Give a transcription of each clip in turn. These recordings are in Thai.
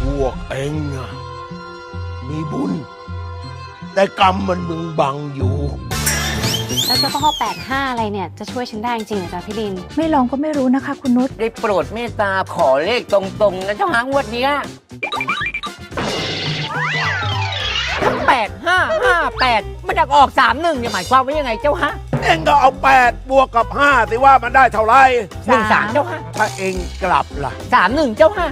พวกเองนะมีบุญ แต่กรรมมันมึงบังอยู่ แล้วเจ้าพ่อ85 อะไรเนี่ย จะช่วยฉันได้จริงๆเหรอจ๊ะพี่ลิน ไม่ลองก็ไม่รู้นะคะ คุณนุช ได้โปรดเมตตาขอเลขตรงๆนะเจ้าหางวดเนี้ย 8 มันจะออก 3 1เนี่ยหมายความว่ายังไงเจ้าฮะเองก็เอา 8 บวกกับ 5 สิว่ามันได้เท่าไหร่หนึ่งสามเจ้าฮะถ้าเองกลับล่ะ สามหนึ่งเจ้าฮะ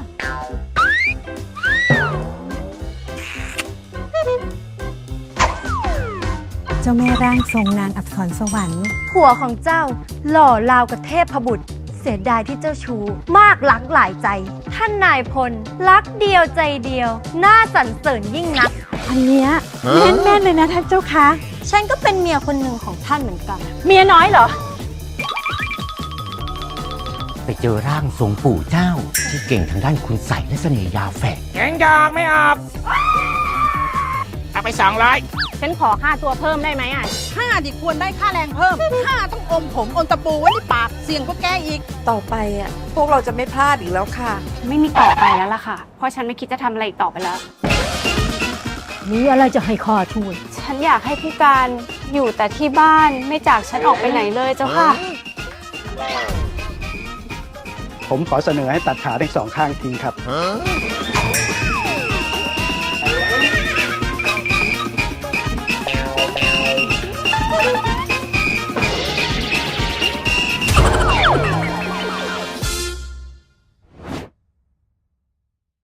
เจ้าแม่ร่างทรงนางอักษรสวรรค์ ผัวของเจ้าหล่อราวกับเทพบุตร เสียดายที่เจ้าชูมากรักหลายใจ ท่านนายพล รักเดียวใจเดียว น่าสรรเสริญยิ่งนัก อันเนี้ยแม่นๆเลยนะท่านเจ้าคะฉันก็เป็นเมียคนหนึ่งของท่านเหมือนกัน เมียน้อยเหรอ ไปเจอร่างทรงปู่เจ้า ที่เก่งทางด้านคุณใส่และเสน่ห์ยาแฝกแกงยางไม่อาบเอาไปสองร้อยฉันขอค่าตัวเพิ่มได้ไหมอะ ข้าดิควรได้ค่าแรงเพิ่ม ข้าต้องอมผมอมตะปูไว้ในปากเสี่ยงกว่าแกอีก ต่อไปอะพวกเราจะไม่พลาดอีกแล้วค่ะ ไม่มีต่อไปแล้วล่ะค่ะ เพราะฉันไม่คิดจะทำอะไรอีกต่อไปแล้ว มีอะไรจะให้ข้าช่วย ฉันอยากให้ผู้การอยู่แต่ที่บ้านไม่จากฉันออกไปไหนเลยเจ้าค่ะ ผมขอเสนอให้ตัดขาทั้งสองข้างทิ้งครับฮะ